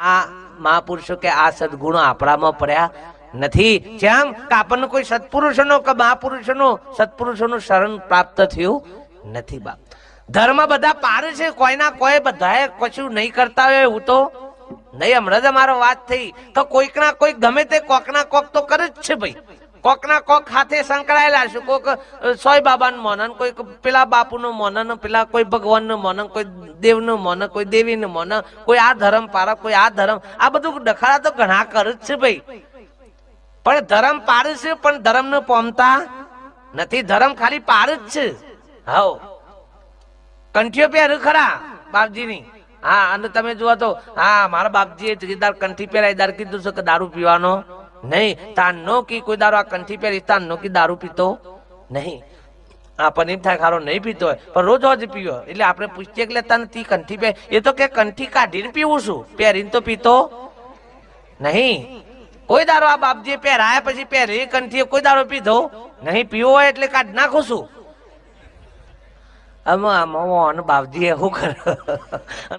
આ મહાપુરુષો કે આ સદગુણો આપણામાં પડ્યા નથી. જેમ કે આપણને કોઈ સત્પુરુષોનો કે મહાપુરુષોનો, સત્પુરુષોનું શરણ પ્રાપ્ત થયું નથી બાપ. ધર્મ બધા પાર છે, કોઈના કોઈ બધાએ કશું નહીં કરતા હોય એવું તો નહીં. હમણાં જ અમારો વાત થઈ. તો કોઈકના કોઈક ગમે તે કોકના કોક તો કરે જ છે ભાઈ. કોક ના કોક હાથે સંકળાયેલા છે. કોક સોય બાબાનું મોનન, કોઈક પેલા બાપુનું મોનન, પેલા કોઈ ભગવાનનું મોનન, કોઈ દેવનું મોન કોઈ દેવીનું મોન કોઈ આ ધર્મ પારક કોઈ આ ધર્મ. આ બધું ડખાડા તો ઘણા કરે જ છે ભાઈ. પણ ધર્મ પાડે છે, પણ ધર્મ ને પામતા નથી. ધર્મ ખાલી પાડ જ છે. હાઉ કંઠીઓ પહેર ખરા, બાપજીની. હા, અને તમે જુઓ તો, હા, મારા બાપજીએ જગીદાર કંઠી પહેરાય, દાર કીધું છે કે દારૂ પીવાનો. નહીં, તાન નો કી કોઈ દારૂ આ કંઠી પહેરી, તાન નો કી દારૂ પીતો? નહીં. આ પનીર થાય ખારો નહીં પીતો હોય, પણ રોજ રોજ પીવો. એટલે આપણે પૂછીએ કે તને તી કંઠી પહેર એ તો કે કંઠી કાઢીને પીવું છું. પહેરીને તો પીતો? નહીં. કોઈ દારો આ બાપજીએ પહેરાયા પછી પહેરી કંઠીએ કોઈ દારો પીધો? નહીં, પીવો હોય એટલે કાઢ નાખું છું. આમાં આમાં બાપજીએ શું કરે